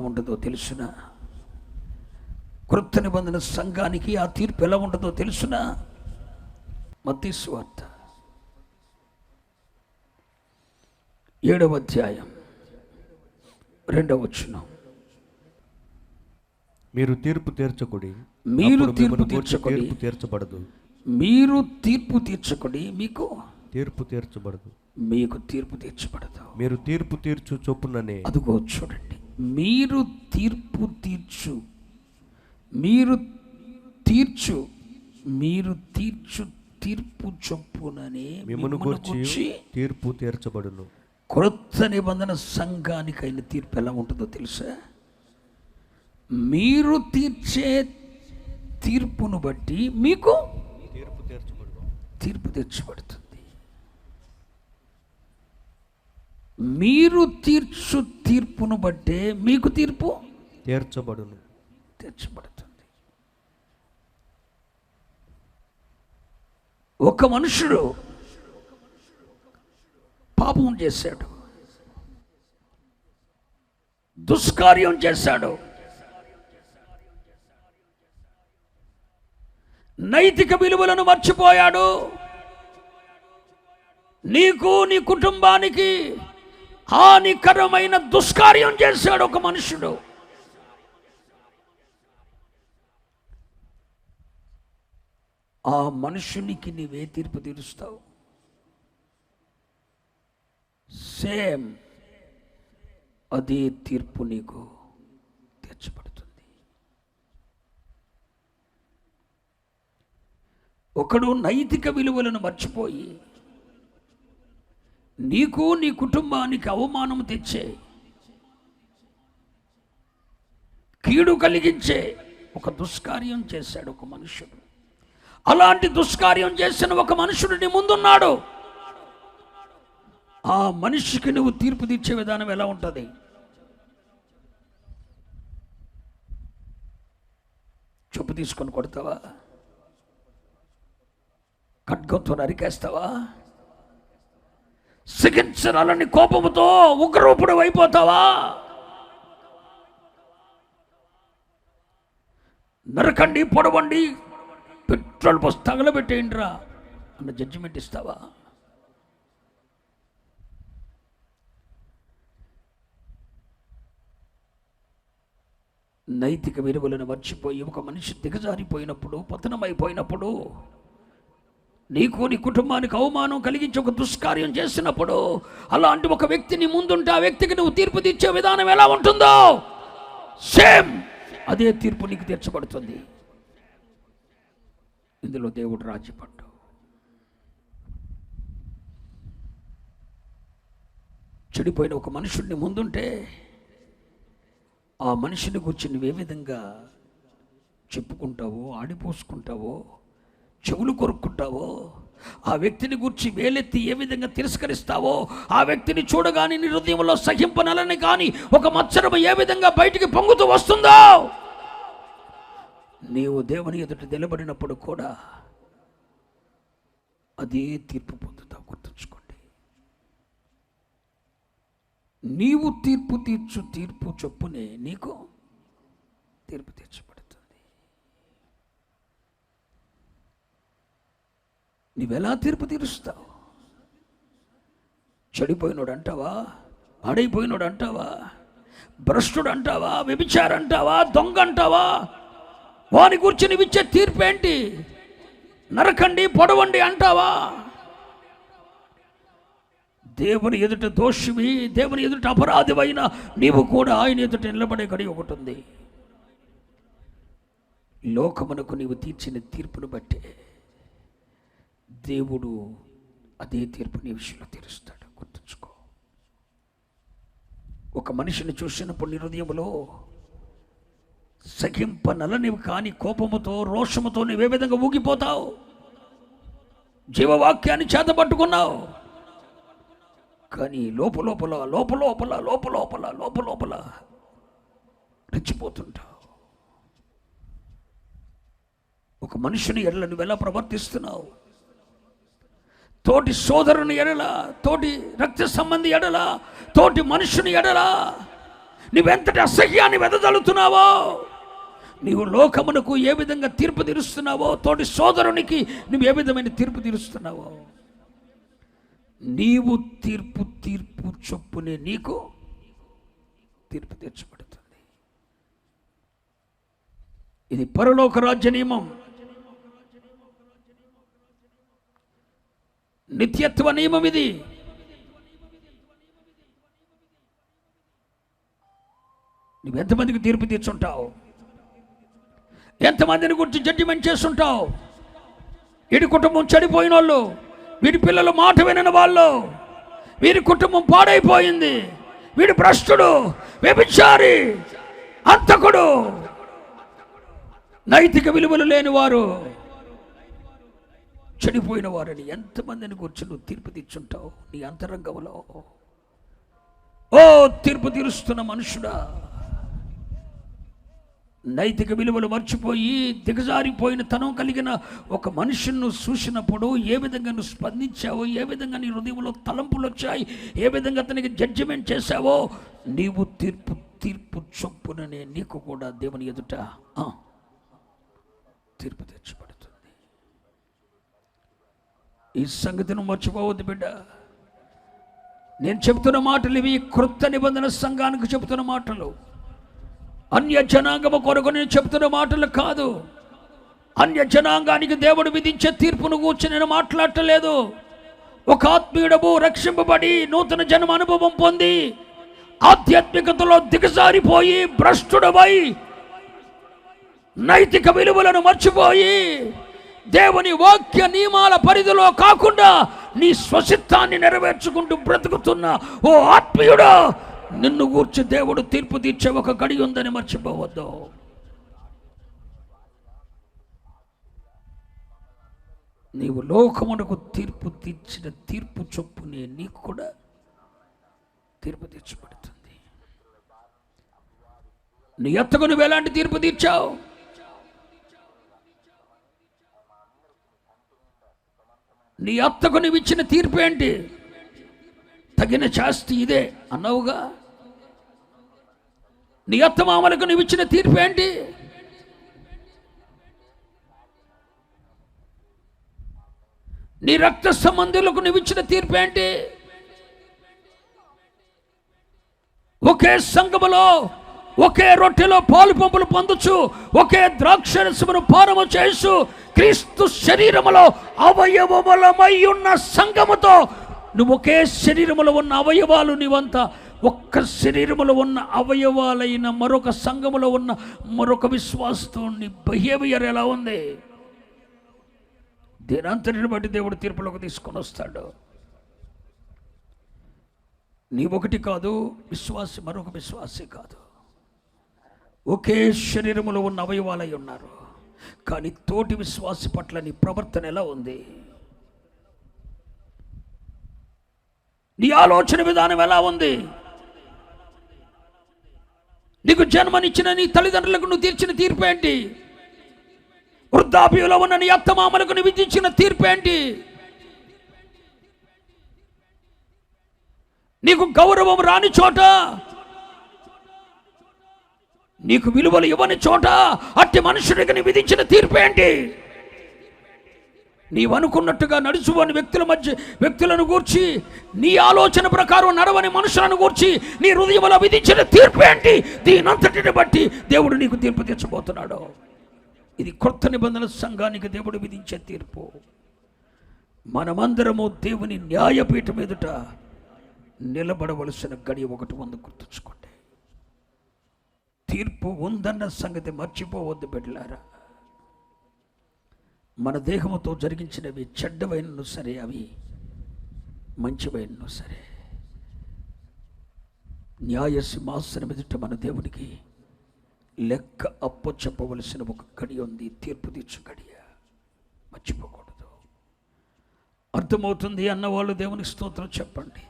ఎలా ఉంటుందో తెలుసునా? కృత నిబంధన సంఘానికి ఆ తీర్పు ఎలా ఉంటుందో తెలుసునా? మత్తీ వార్త ఏడవ అధ్యాయం. రెండవ వచనం. మీరు తీర్పు తీర్చకుడి. మీరు తీర్పు తీర్చకుడి. తీర్పు తీర్చబడదు. మీరు తీర్పు తీర్చకుడి మీకు? తీర్పు తీర్చబడదు. మీకు తీర్పు తీర్చబడదు. మీరు తీర్పు తీర్చు చొప్పుననే. అదిగో చూడండి. మీరు తీర్పు తీర్చు. మీరు తీర్చు. మీరు తీర్చు తీర్పు చొప్పుననే మిమ్మల్ని గూర్చి తీర్పు తీర్చబడును. క్రొత్త నిబంధన సంఘానికైన తీర్పు ఎలా ఉంటుందో తెలుసా? మీరు తీర్చే తీర్పును బట్టి మీకు తీర్పు తీర్చబడును. తీర్పు తెచ్చబడుతుంది మీరు తీర్చు తీర్పును బట్టే మీకు తీర్పు తీర్చబడును. తెచ్చబడుతుంది ఒక మనుషుడు పాపం చేశాడు. దుష్కార్యం చేశాడు. నైతిక విలువలను మర్చిపోయాడు. నీకు నీ కుటుంబానికి హానికరమైన దుష్కార్యం చేశాడు ఒక మనుషుడు. ఆ మనుషునికి నీవే తీర్పు తీరుస్తావు. సేమ్ అదే తీర్పు నీకు తీర్చబడుతుంది. ఒకడు నైతిక విలువలను మర్చిపోయి నీకు నీ కుటుంబానికి అవమానం తెచ్చే కీడు కలిగించే ఒక దుష్కార్యం చేశాడు ఒక మనుషుడు అలాంటి దుష్కార్యం చేసిన ఒక మనుషుడు నీ ముందున్నాడు. ఆ మనిషికి నువ్వు తీర్పు తీర్చే విధానం ఎలా ఉంటుంది? చెప్పు తీసుకొని కొడతావా? ఖడ్గంతో నరికేస్తావా? సిగించరాలని కోపముతో ఉగ్రూపుడు అయిపోతావా? నరకండి పొడవండి పెట్రోల్ బస్ తగలబెట్టేయండిరా అన్న జడ్జిమెంట్ ఇస్తావా? నైతిక విలువలను మర్చిపోయి ఒక మనిషి దిగజారిపోయినప్పుడు పతనమైపోయినప్పుడు నీకు నీ కుటుంబానికి అవమానం కలిగించి ఒక దుష్కార్యం చేసినప్పుడు అలాంటి ఒక వ్యక్తిని ముందుంటే ఆ వ్యక్తికి నువ్వు తీర్పు తీర్చే విధానం ఎలా ఉంటుందో? సేమ్ అదే తీర్పు నీకు తీర్చబడుతుంది. ఇందులో దేవుడు రాజ్యపడ్డు చెడిపోయిన ఒక మనుషుడిని ముందుంటే ఆ మనిషిని గురించి నువ్వే విధంగా చెప్పుకుంటావో ఆడిపోసుకుంటావో చెవులు కొరుక్కుంటావో? ఆ వ్యక్తిని గురించి వేలెత్తి ఏ విధంగా తిరస్కరిస్తావో? ఆ వ్యక్తిని చూడగానే నీ హృదయంలో సహింపనలని కానీ ఒక మత్సరం ఏ విధంగా బయటికి పొంగుతూ వస్తుందో? నీవు దేవుని ఎదుట నిలబడినప్పుడు కూడా అదే తీర్పు పొందుతావు గుర్తుంచుకోండి. నీవు తీర్పు తీర్చు తీర్పు చొప్పునే నీకు తీర్పు తీర్చు నీవెలా తీర్పు తీరుస్తావు? చెడిపోయినోడు అంటావా పాడైపోయినోడు అంటావా భ్రష్టుడు అంటావా వ్యభిచారు అంటావా దొంగ అంటావా వాని గురించి నీవిచ్చే తీర్పు ఏంటి నరకండి పొడవండి అంటావా? దేవుని ఎదుట దోషివి దేవుని ఎదుట అపరాధివైన నీవు కూడా ఆయన ఎదుట నిలబడే గడి ఒకటి ఉంది. లోకమునకు నీవు తీర్చిన తీర్పును బట్టే దేవుడు అదే తీర్పు నీ విషయంలో తీరుస్తాడు. గుర్తుంచుకో. ఒక మనిషిని చూసినప్పుడు నీ హృదయంలో కాని కోపముతో రోషముతో నువ్వే విధంగా ఊగిపోతావు? జీవవాక్యాన్ని చేతపట్టుకున్నావు. కానీ లోపలోపల లోపలోపల లోపలోపల లోపలోపల రెచ్చిపోతుంటావు. ఒక మనుషుని ఎడల నువ్వు ఎలా ప్రవర్తిస్తున్నావు? తోటి సోదరుని ఎడల తోటి రక్త సంబంధి ఎడల తోటి మనుషుని ఎడల నువ్వెంతటి అసహ్యాన్ని వెదజల్లుతున్నావో నీవు లోకమునకు ఏ విధంగా తీర్పు తీరుస్తున్నావో తోటి సోదరునికి నువ్వు ఏ విధమైన తీర్పు తీరుస్తున్నావో నీవు తీర్పు తీర్పు చొప్పునే నీకు తీర్పు తీర్చబడుతుంది. ఇది పరలోక రాజ్య నియమం. నిత్యత్వ నియమం ఇది. నువ్వు ఎంతమందికి తీర్పు తీర్చుంటావు? ఎంతమందిని గురించి జడ్జిమెంట్ చేస్తుంటావు? వీడి కుటుంబం చెడిపోయిన వాళ్ళు వీడి పిల్లలు మాట వినని వాళ్ళు వీరి కుటుంబం పాడైపోయింది వీడి భ్రష్టుడు వ్యభిచారి అంతకుడు నైతిక విలువలు లేని వారు. చెడిపోయిన వారిని ఎంతమందిని గురించి నువ్వు తీర్పు తీర్చుంటావు? నీ అంతరంగంలో. ఓ తీర్పు తీరుస్తున్న మనుషుడా నైతిక విలువలు మర్చిపోయి దిగజారిపోయిన తనం కలిగిన ఒక మనుషును చూసినప్పుడు ఏ విధంగా నువ్వు స్పందించావో ఏ విధంగా నీ హృదయంలో తలంపులు వచ్చాయి ఏ విధంగా అతనికి జడ్జిమెంట్ చేశావో నీవు తీర్పు తీర్పు చొప్పుననే నీకు కూడా దేవుని ఎదుట తీర్పు తెచ్చుకో ఈ సంగతిని మర్చిపోవద్దు బిడ్డ. నేను చెప్తున్న మాటలు ఇవి క్రొత్త నిబంధన సంఘానికి చెబుతున్న మాటలు. అన్య జనాంగము కొరకు నేను చెప్తున్న మాటలు కాదు. అన్య జనాంగానికి దేవుడు విధించే తీర్పును కూర్చి నేను మాట్లాడటలేదు. ఒక ఆత్మీయుడము రక్షింపబడి నూతన జన్మ అనుభవం పొంది ఆధ్యాత్మికతలో దిగజారిపోయి భ్రష్టుడమై నైతిక విలువలను మర్చిపోయి దేవుని వాక్య నియమాల పరిధిలో కాకుండా నీ స్వసిత్తాన్ని నెరవేర్చుకుంటూ బ్రతుకుతున్న ఓ ఆత్మీయుడా నిన్ను గూర్చి దేవుడు తీర్పు తీర్చే ఒక గడి ఉందని మర్చిపోవద్దు. నీవు లోకమునకు తీర్పు తీర్చిన తీర్పు చొప్పునే నీకు కూడా తీర్పు తీర్చబడుతుంది. నీ ఎత్తకు నువ్వు ఎలాంటి తీర్పు తీర్చావు? నీ అత్తకు నువ్వు ఇచ్చిన తీర్పు ఏంటి? తగిన శాస్తి ఇదే. అన్నావుగా? నీ అత్త మామలకు నువ్వు ఇచ్చిన తీర్పు ఏంటి? నీ రక్త సంబంధులకు నువ్వు ఇచ్చిన తీర్పు ఏంటి? ఒకే సంఘములో ఒకే రొట్టెలో పాలు పంపులు పొందొచ్చు ఒకే ద్రాక్షరసమును పానము చేసు క్రీస్తు శరీరములో అవయవములమై ఉన్న సంఘముతో నువ్వు ఒకే శరీరములో ఉన్న అవయవాలు నీవంతా. ఒక్క శరీరములో ఉన్న అవయవాలైన మరొక సంఘములో ఉన్న మరొక విశ్వాసంతో నీ బిహేవియర్ ఎలా ఉంది? దీనంతటిని బట్టి దేవుడు తీర్పులోకి తీసుకొని వస్తాడు. నీ ఒకటి కాదు విశ్వాసి మరొక విశ్వాసి కాదు. ఒకే శరీరములో ఉన్న అవయవాలై ఉన్నారు. కానీ తోటి విశ్వాసి పట్ల నీ ప్రవర్తన ఎలా ఉంది? నీ ఆలోచన విధానం ఎలా ఉంది? నీకు జన్మనిచ్చిన నీ తల్లిదండ్రులకు నువ్వు తీర్చిన తీర్పు ఏంటి? వృద్ధాప్యంలో ఉన్న నీ అత్తమామలకు నువ్వు విధించిన తీర్పు ఏంటి? నీకు గౌరవం రాని చోట నీకు విలువలు ఇవ్వని చోట అట్టి మనుషుడికి నీ విధించిన తీర్పు ఏంటి? నడుచువని వ్యక్తుల మధ్య వ్యక్తులను గూర్చి నీ ఆలోచన ప్రకారం నడవని మనుషులను గూర్చి నీ హృదయంలో విధించిన తీర్పు ఏంటి? దీనంతటిని బట్టి దేవుడు నీకు తీర్పు తెచ్చబోతున్నాడు. ఇది కొత్త నిబంధన సంఘానికి దేవుడు విధించే తీర్పు. మనమందరము దేవుని న్యాయపీఠం ఎదుట నిలబడవలసిన గడియ ఒకటి ముందు గుర్తుంచుకోండి. తీర్పు ఉందన్న సంగతి మర్చిపోవద్దు బిడ్డలారా. మన దేహముతో జరిగించినవి చెడ్డవైనను సరే అవి మంచివైనను సరే. న్యాయ సింహాసనం ఎదుట మన దేవునికి లెక్క అప్పు చెప్పవలసిన ఒక గడి ఉంది తీర్పు తీర్చు గడియ. మర్చిపోకూడదు. అర్థమవుతుంది అన్నవాళ్ళు దేవుని స్తోత్రం చెప్పండి.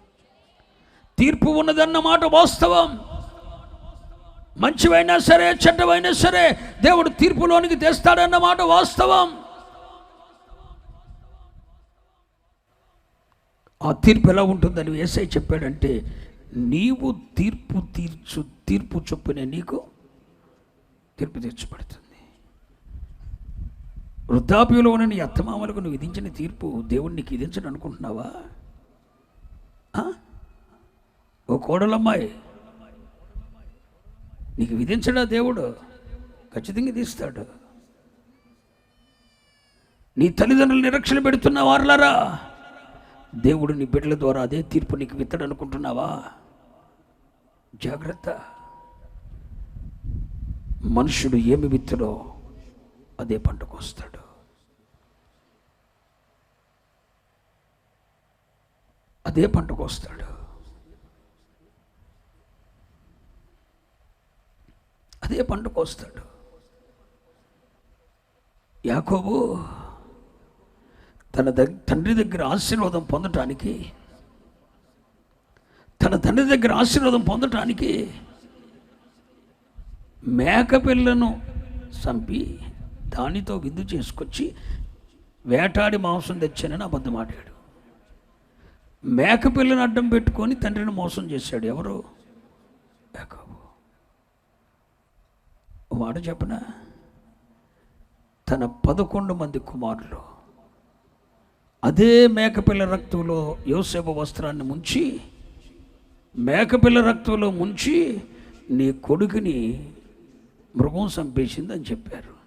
తీర్పు ఉన్నదన్న మాట వాస్తవం. మంచివైనా సరే చెడ్డవైనా సరే దేవుడు తీర్పులోనికి తెస్తాడన్నమాట వాస్తవం. ఆ తీర్పు ఎలా ఉంటుందని ఏసై చెప్పాడంటే నీవు తీర్పు తీర్చు తీర్పు చొప్పునే నీకు తీర్పు తీర్చబడుతుంది. వృద్ధాప్యంలో ఉన్న నీ అత్తమామలకు నువ్వు విధించిన తీర్పు దేవుడు నీకు విధించడం అనుకుంటున్నావా? ఓ కోడలమ్మాయి. నీకు విధించడా దేవుడు? ఖచ్చితంగా తీస్తాడు నీ తల్లిదండ్రులు నిరక్షణ పెడుతున్న వారులారా? దేవుడు నీ బిడ్డల ద్వారా అదే తీర్పు నీకు విత్తడు అనుకుంటున్నావా? జాగ్రత్త. మనుషుడు ఏమి విత్తుడో అదే పంటకు వస్తాడు. అదే పంటకు వస్తాడు. అదే పంట వస్తాడు. యాకోబు తన దగ్ తండ్రి దగ్గర ఆశీర్వాదం పొందటానికి తన తండ్రి దగ్గర ఆశీర్వాదం పొందటానికి మేకపిల్లను చంపి దానితో విందు చేసుకొచ్చి వేటాడి మాంసం తెచ్చానని అబద్ధం ఆడాడు. మేకపిల్లను అడ్డం పెట్టుకొని తండ్రిని మోసం చేశాడు ఎవరు? యాకోబు. మాట చెప్పన? తన పదకొండు మంది కుమారులు. అదే మేకపిల్ల రక్తంలో యోసేపు వస్త్రాన్ని ముంచి మేకపిల్ల రక్తంలో ముంచి నీ కొడుకుని మృగం చంపేసిందని చెప్పారు.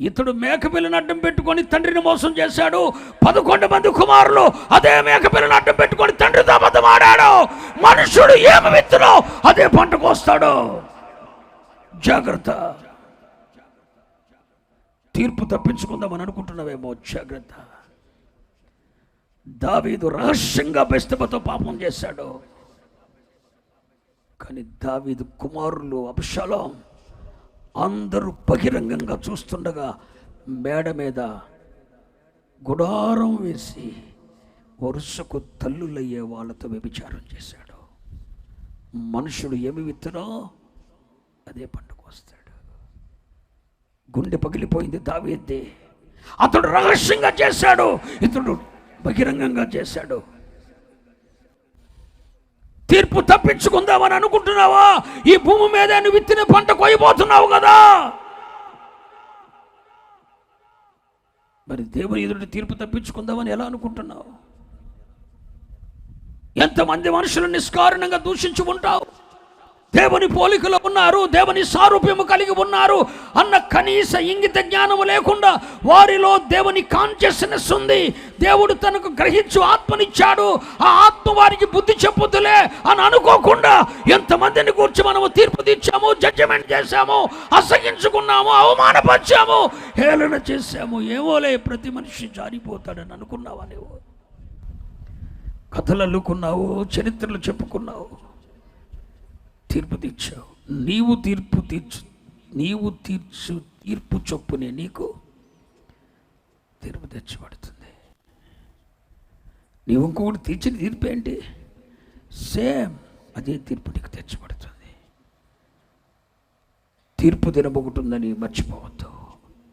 ఇతడు మేకపిల్లని అడ్డం పెట్టుకొని తండ్రిని మోసం చేశాడు. పదకొండు మంది కుమారులు అదే మేకపిల్లని అడ్డం పెట్టుకొని తండ్రితో అబద్ధం ఆడాడు మనుషుడు ఏమి విత్తునో అదే పంటకు వస్తాడు. జాగ్రత్త. తీర్పు తప్పించుకుందామని అనుకుంటున్నావేమో జాగ్రత్త. దావీదు రహస్యంగా బెస్తబతో పాపం చేశాడు. కానీ దావీదు కుమారులు అభిషాలం అందరూ బహిరంగంగా చూస్తుండగా మేడ మీద గుడారం వేసి వరుసకు తల్లులయ్యే వాళ్ళతో వ్యభిచారం చేశాడు. మనుషుడు ఏమి విత్తనో అదే పండుగ వస్తాడు. గుండె పగిలిపోయింది దావేద్ది అతడు రహస్యంగా చేశాడు. ఇతడు బహిరంగంగా చేశాడు. తీర్పు తప్పించుకుందామని అనుకుంటున్నావా? ఈ భూమి మీద నువ్వు విత్తిన పంట కొయ్యబోతున్నావు కదా. మరి దేవుని ఎదుటి తీర్పు తప్పించుకుందామని ఎలా అనుకుంటున్నావు? ఎంతమంది మనుషులు నిష్కారణంగా దూషించుకుంటావు ఉంటావు? దేవుని పోలికలో ఉన్నారు దేవుని సారూప్యము కలిగి ఉన్నారు అన్న కనీస ఇంగిత జ్ఞానము లేకుండా వారిలో దేవుని కాన్షియస్నెస్ ఉంది. దేవుడు తనకు గ్రహించు ఆత్మనిచ్చాడు. ఆ ఆత్మ వారికి బుద్ధి చెప్పుతులే అని అనుకోకుండా ఎంతమందిని కూర్చి మనము తీర్పు తీర్చాము జడ్జిమెంట్ చేశాము అసగించుకున్నాము అవమానపరిచాము హేళన చేశాము. ఏమోలే ప్రతి మనిషి జారిపోతాడని అనుకున్నావా నువ్వు కథలు అల్లుకున్నావు చరిత్రలు చెప్పుకున్నావు. తీర్పు తీర్చావు. నీవు తీర్పు తీర్చు నీవు తీర్చు తీర్పు చొప్పునే నీకు తీర్పు తెచ్చబడుతుంది నీవు ఇంకొకటి తీర్చిన తీర్పు ఏంటి? సేమ్ అదే తీర్పు నీకు తెచ్చబడుతుంది తీర్పు దినబొకటి ఉందని మర్చిపోవద్దు.